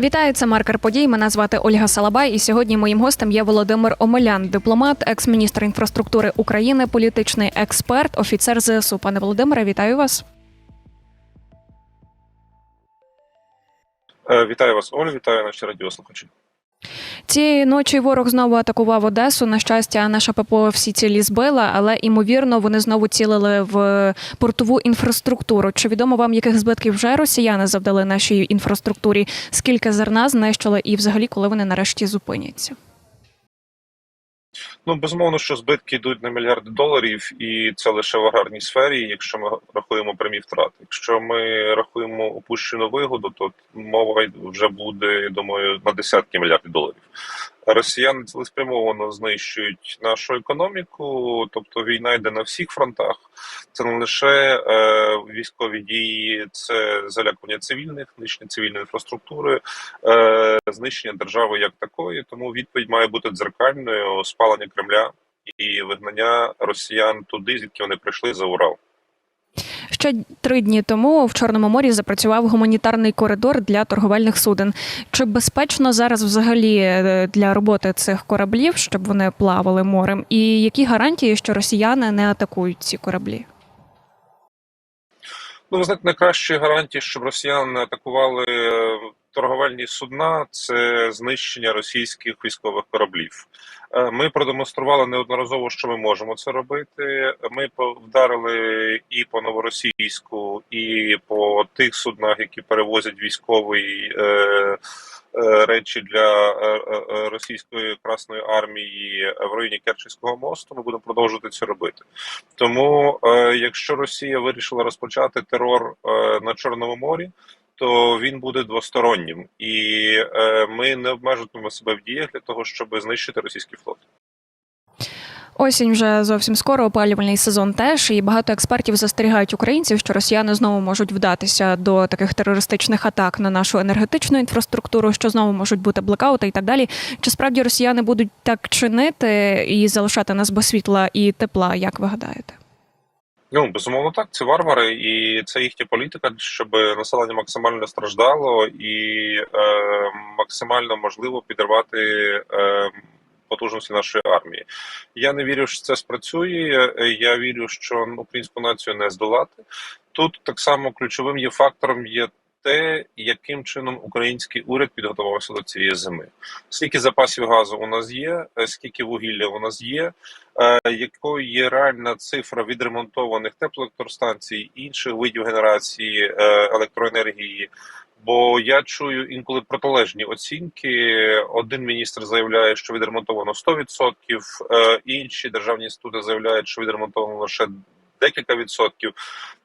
Вітаю, це маркер подій. Мене звати Ольга Салабай. І сьогодні моїм гостем є Володимир Омелян, дипломат, екс-міністр інфраструктури України, політичний експерт, офіцер ЗСУ. Пане Володимире, вітаю вас. Е, Вітаю вас, Оль, вітаю наші радіослухачі. Цієї ночі ворог знову атакував Одесу. На щастя, наша ППО всі цілі збила, але імовірно вони знову цілили в портову інфраструктуру. Чи відомо вам, яких збитків вже росіяни завдали нашій інфраструктурі? Скільки зерна знищили, і взагалі коли вони нарешті зупиняться? Ну безумовно, що збитки йдуть на мільярди доларів, і це лише в аграрній сфері, якщо ми рахуємо прямі втрати. Якщо ми рахуємо опущену вигоду, то мова вже буде, я думаю, на десятки мільярдів доларів. Росіяни цілеспрямовано знищують нашу економіку, тобто війна йде на всіх фронтах. Це не лише е, військові дії, це залякування цивільних, знищення цивільної інфраструктури, е, знищення держави як такої. Тому відповідь має бути дзеркальною спалення Кремля і вигнання росіян туди, звідки вони прийшли за Урал. Ще три дні тому в Чорному морі запрацював гуманітарний коридор для торговельних суден. Чи безпечно зараз взагалі е, для роботи цих кораблів, щоб вони плавали морем? І які гарантії, що росіяни не атакують ці кораблі? Ну, ви знаєте, найкращі гарантії, щоб росіяни не атакували е, торговельні судна, це знищення російських військових кораблів. Е, Ми продемонстрували неодноразово, що ми можемо це робити. Ми вдарили і по новоросійську, і по тих суднах, які перевозять військові е, е, речі для російської красної армії в районі Керченського мосту. Ми будемо продовжувати це робити. Тому, якщо Росія вирішила розпочати терор на Чорному морі, то він буде двостороннім, і е, ми не обмежуватимемо себе в діях для того, щоб знищити російський флот. Осінь вже зовсім скоро, опалювальний сезон теж, і багато експертів застерігають українців, що росіяни знову можуть вдатися до таких терористичних атак на нашу енергетичну інфраструктуру, що знову можуть бути блекаути і так далі. Чи справді росіяни будуть так чинити і залишати нас без світла і тепла? Як ви гадаєте? Ну безумовно, так це варвари, і це їхня політика, щоб населення максимально страждало і е, максимально можливо підривати. Е, Потужності нашої армії. Я не вірю, що це спрацює. Я вірю, що українську націю не здолати. Тут так само ключовим є фактором є те, яким чином український уряд підготувався до цієї зими. Скільки запасів газу у нас є, е, скільки вугілля у нас є, е, якою є реальна цифра відремонтованих теплоелектростанцій, інших видів генерації е, електроенергії. Бо я чую інколи протилежні оцінки. Один міністр заявляє, що відремонтовано 100%, е, інші державні інститути заявляють, що відремонтовано лише декілька відсотків.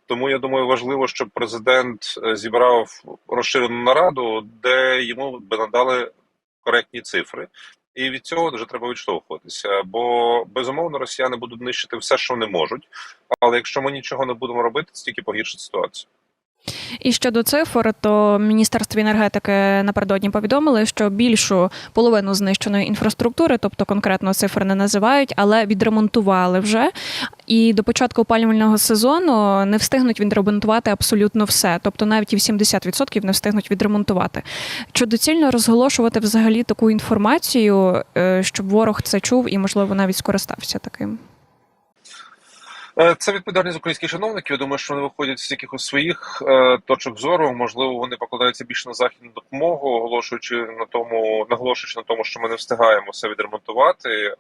Тому я думаю, важливо, щоб президент е, зібрав розширену нараду, де йому би надали коректні цифри. І від цього вже треба відштовхуватися. Бо безумовно росіяни будуть нищити все, що вони можуть. Але якщо ми нічого не будемо робити, це тільки погіршить ситуацію. І щодо цифр, то Міністерство енергетики напередодні повідомили, що більшу половину знищеної інфраструктури, тобто конкретно цифр не називають, але відремонтували вже. І до початку опалювального сезону не встигнуть відремонтувати абсолютно все, тобто навіть і в 70% не встигнуть відремонтувати. Чи доцільно розголошувати взагалі таку інформацію, е, щоб ворог це чув і, можливо, навіть скористався таким? Е, Це відповідальність українських чиновників. Я думаю, що вони виходять з якихось своїх е, точок зору. Можливо, вони покладаються більше на західну допомогу, оголошуючи на тому, наголошуючи на тому, що ми не встигаємо все відремонтувати. Е,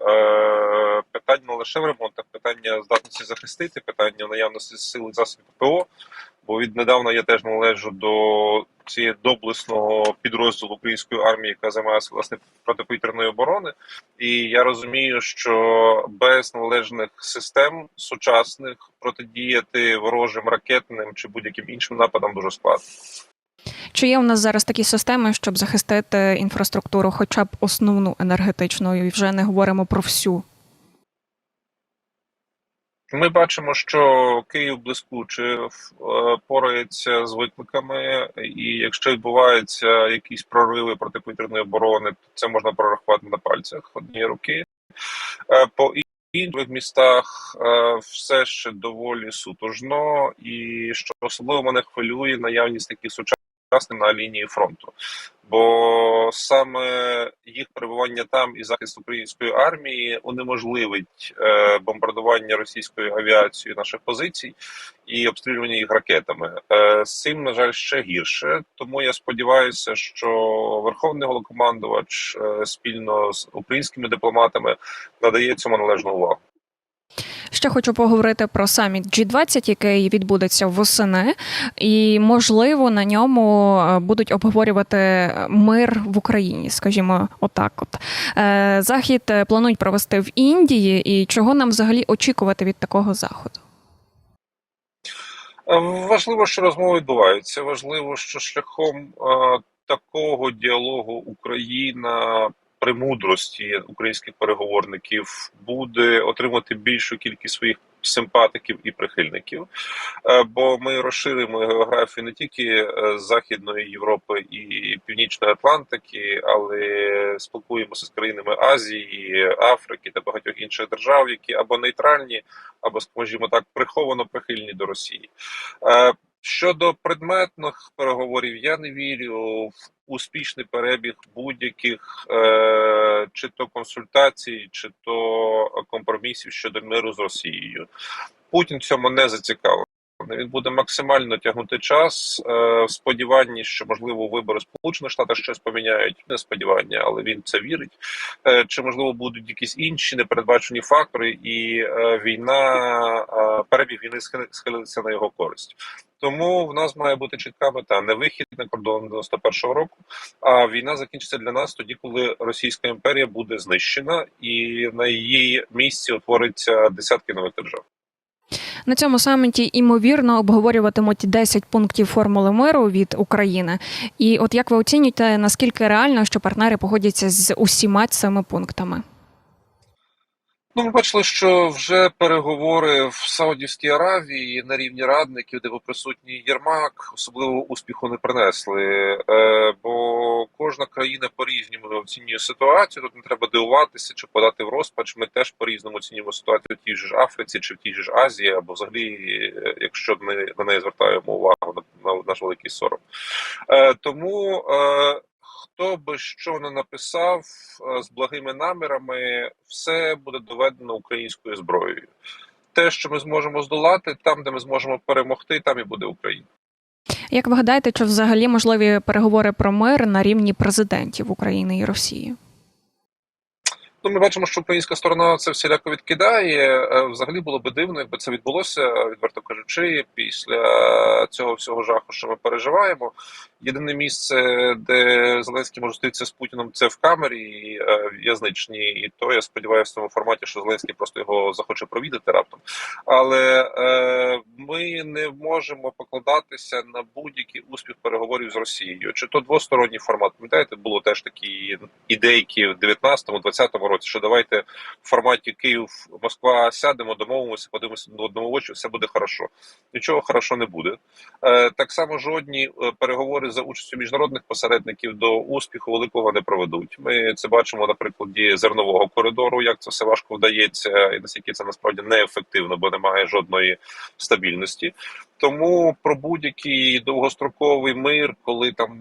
питання не лише в ремонтах, питання здатності захистити, питання наявності сил засобів ППО. Бо віднедавна я теж належу до цієї доблесного підрозділу української армії, яка займається власне протиповітряної оборони. І я розумію, що без належних систем сучасних протидіяти ворожим ракетним чи будь-яким іншим нападам дуже складно. Чи є у нас зараз такі системи, щоб захистити інфраструктуру, хоча б основну енергетичну, і вже не говоримо про всю? Ми бачимо, що Київ блискуче порається з викликами, і якщо відбуваються якісь прориви протиповітряної оборони, то це можна прорахувати на пальцях однієї руки. Е, По інших містах е, все ще доволі сутужно, і що особливо мене хвилює наявність таких сучасних сучасним на лінії фронту. Бо саме їх перебування там і захист української армії унеможливить е, бомбардування російською авіацією наших позицій і обстрілювання їх ракетами. Е, з цим на жаль ще гірше. Тому я сподіваюся, що верховний головнокомандувач е, спільно з українськими дипломатами надає цьому належну увагу. Ще хочу поговорити про саміт G20, який відбудеться восени, і можливо на ньому е, будуть обговорювати мир в Україні, скажімо, отак. От Е, захід е, планують провести в Індії, і чого нам взагалі очікувати від такого заходу? Важливо, що розмови відбуваються. Важливо, що шляхом такого діалогу Україна при мудрості українських переговорників буде отримати більшу кількість своїх симпатиків і прихильників. Е, Бо ми розширимо географію не тільки е, Західної Європи і Північної Атлантики, але спілкуємося з країнами Азії, Африки та багатьох інших держав, які або нейтральні, або, скажімо так, приховано прихильні до Росії. Щодо предметних переговорів, я не вірю в успішний перебіг будь-яких е, чи то консультацій, чи то компромісів щодо миру з Росією. Путін цьому не зацікавлений. Він буде максимально тягнути час е, в сподіванні, що можливо вибори Сполучених Штатах щось поміняють. Не сподівання, але він це вірить. Е, чи можливо будуть якісь інші непередбачені фактори, і е, війна перебіг війни схили- схилиться на його користь. Тому в нас має бути чітка мета не вихід на кордон 91-го року. А війна закінчиться для нас тоді, коли Російська імперія буде знищена, і на її місці утвориться десятки нових держав. На цьому саміті імовірно обговорюватимуть 10 пунктів формули миру від України. І от як ви оцінюєте, наскільки реально, що партнери погодяться з усіма цими пунктами? Ну, ми бачили, що вже переговори в Саудівській Аравії на рівні радників, де був присутній Єрмак, особливо успіху не принесли. Е, бо кожна країна по-різному оцінює ситуацію. Тут не треба дивуватися чи подати в розпач. Ми теж по-різному оцінюємо ситуацію в тій ж Африці чи в тій ж Азії, або взагалі, е, якщо ми на неї звертаємо увагу на, на наш великий сором. Е, тому. Хто би що не написав е, з благими намірами, все буде доведено українською зброєю. Те, що ми зможемо здолати, там, де ми зможемо перемогти, там і буде Україна. Як ви гадаєте, чи взагалі можливі переговори про мир на рівні президентів України і Росії? Ну, ми бачимо, що українська сторона це всіляко відкидає. Е, Взагалі було би дивно, якби це відбулося, відверто кажучи, після цього всього жаху, що ми переживаємо. Єдине місце, де Зеленський може зустрітися з Путіном, це в камері е, в'язничній. І то я сподіваюся в тому форматі, що Зеленський просто його захоче провідати раптом. Але е, ми не можемо покладатися на будь-який успіх переговорів з Росією. Чи то двосторонній формат? Пам'ятаєте, було теж такі ідейки в 19-20 році, що давайте в форматі Київ Москва сядемо, домовимося, подивимося до одного очі, все буде хорошо. Нічого хорошо не буде. Е, так само жодні е, переговори за участю міжнародних посередників до успіху великого не проведуть. Ми це бачимо на прикладі зернового коридору, як це все важко вдається, і наскільки це насправді неефективно, бо немає жодної стабільності. Тому про будь-який довгостроковий мир, коли там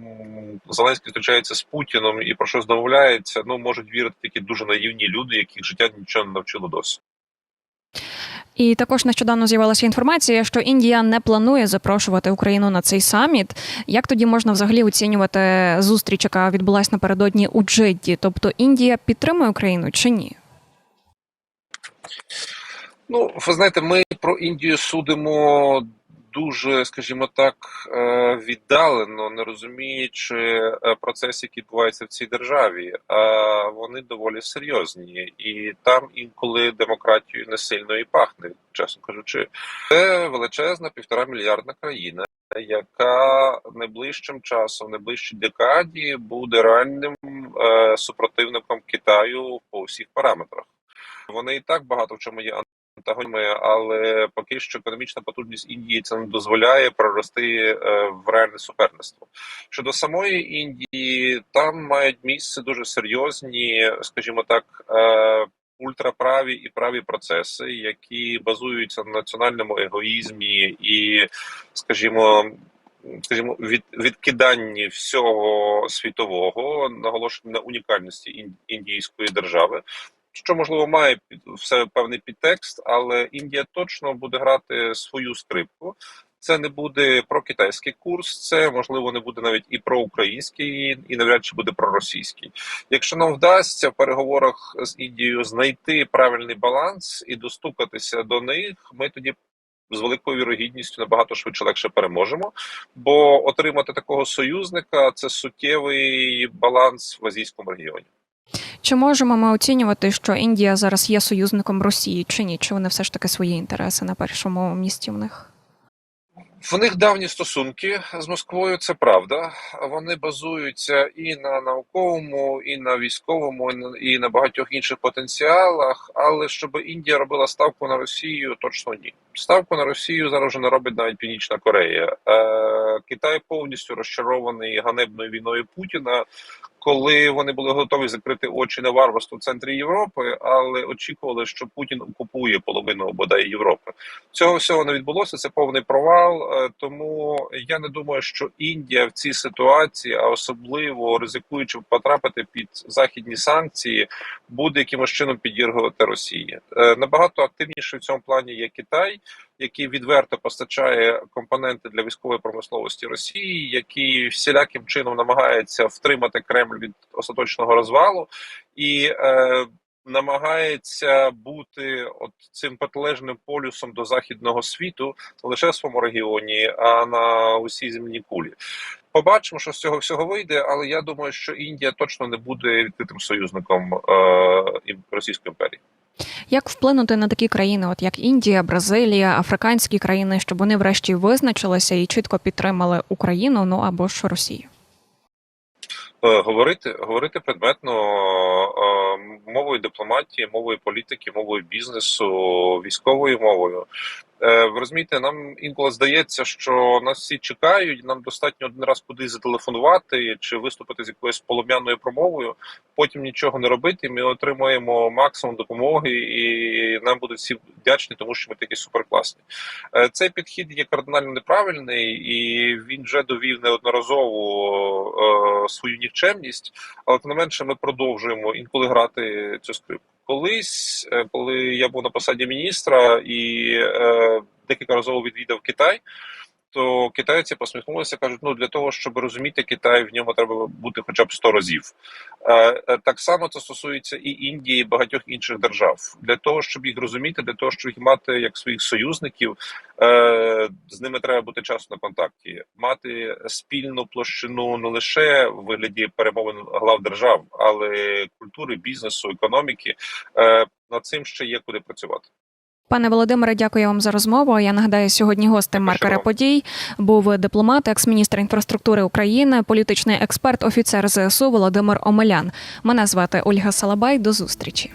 Зеленський зустрічається з Путіном і про щось домовляється, ну можуть вірити тільки дуже наївні люди, яких життя нічого не навчило досі. І також нещодавно з'явилася інформація, що Індія не планує запрошувати Україну на цей саміт. Як тоді можна взагалі оцінювати зустріч, яка відбулася напередодні у Джидді? Тобто Індія підтримує Україну чи ні? Ну, ви знаєте, ми про Індію судимо дуже, скажімо так, е, віддалено, не розуміючи е, процес, який відбувається в цій державі. А вони доволі серйозні, і там інколи демократією не сильно і пахне, чесно кажучи. Це величезна півтора мільярдна країна. Яка найближчим часом, найближчій декаді буде реальним е, супротивником Китаю по всіх параметрах. Вони і так багато в чому є антагоніми, але поки що економічна потужність Індії це не дозволяє прорости е, в реальне суперництво. Щодо самої Індії, там мають місце дуже серйозні, скажімо так. Е, Ультраправі і праві процеси, які базуються на національному егоїзмі і, скажімо, скажімо, від відкиданні всього світового, наголошення на унікальності індійської держави. Що можливо має під в себе певний підтекст, але Індія точно буде грати свою скрипку. Це не буде прокитайський курс, це можливо не буде навіть і проукраїнський, і навряд чи буде проросійський. Якщо нам вдасться в переговорах з Індією знайти правильний баланс і достукатися до них, ми тоді з великою вірогідністю набагато швидше легше переможемо. Бо отримати такого союзника це суттєвий баланс в азійському регіоні. Чи можемо ми оцінювати, що Індія зараз є союзником Росії, чи ні? Чи вони все ж таки свої інтереси на першому місці в них? В них давні стосунки з Москвою, це правда. Вони базуються і на науковому, і на військовому, і на- багатьох інших потенціалах. Але щоб Індія робила ставку на Росію, точно ні. Ставку на Росію зараз вже не робить навіть Північна Корея. Е, Китай повністю розчарований ганебною війною Путіна. Коли вони були готові закрити очі на варварство в центрі Європи, але очікували, що Путін окупує половину бодай Європи. Цього всього не відбулося. Це повний провал. е, Тому я не думаю, що Індія в цій ситуації, а особливо ризикуючи потрапити під західні санкції, буде якимось чином підіргувати Росії. Е, Набагато активніше в цьому плані є Китай, який відверто постачає компоненти для військової промисловості Росії, який всіляким чином намагається втримати Кремль від остаточного розвалу і. Е, намагається бути от цим протилежним полюсом до західного світу не лише в своєму регіоні, а на усій земній кулі. Побачимо, що з цього всього вийде, але я думаю, що Індія точно не буде відкритим союзником е, Російської імперії. Як вплинути на такі країни, от як Індія, Бразилія, африканські країни, щоб вони врешті визначилися і чітко підтримали Україну, ну або ж Росію? Е, Говорити, говорити предметно е, мовою дипломатії, мовою політики, мовою бізнесу, військовою мовою. Е, Ви розумієте, нам інколи здається, що нас всі чекають. Нам достатньо один раз кудись зателефонувати чи виступити з якоюсь полум'яною промовою. Потім нічого не робити. Ми отримуємо максимум допомоги, і нам будуть всі вдячні, тому що ми такі суперкласні. Е, Цей підхід є кардинально неправильний, і він вже довів неодноразово е, свою нікчемність. Але тим не менше, ми продовжуємо інколи грати цю скрипку. Колись, е, коли я був на посаді міністра і е, декілька разів відвідав Китай. То китайці посміхнулися, кажуть: ну для того, щоб розуміти Китай, в ньому треба бути хоча б 100 разів. Е, е, Так само це стосується і Індії, і багатьох інших держав. Для того, щоб їх розуміти, для того, щоб їх мати як своїх союзників, е, з ними треба бути часто на контакті, мати спільну площину не лише в вигляді перемовин глав держав, але культури, бізнесу, економіки. Над цим ще є куди працювати. Пане Володимире, дякую вам за розмову. Я нагадаю, сьогодні гостем маркера подій був дипломат, екс-міністр інфраструктури України, політичний експерт, офіцер ЗСУ Володимир Омелян. Мене звати Ольга Салабай. До зустрічі.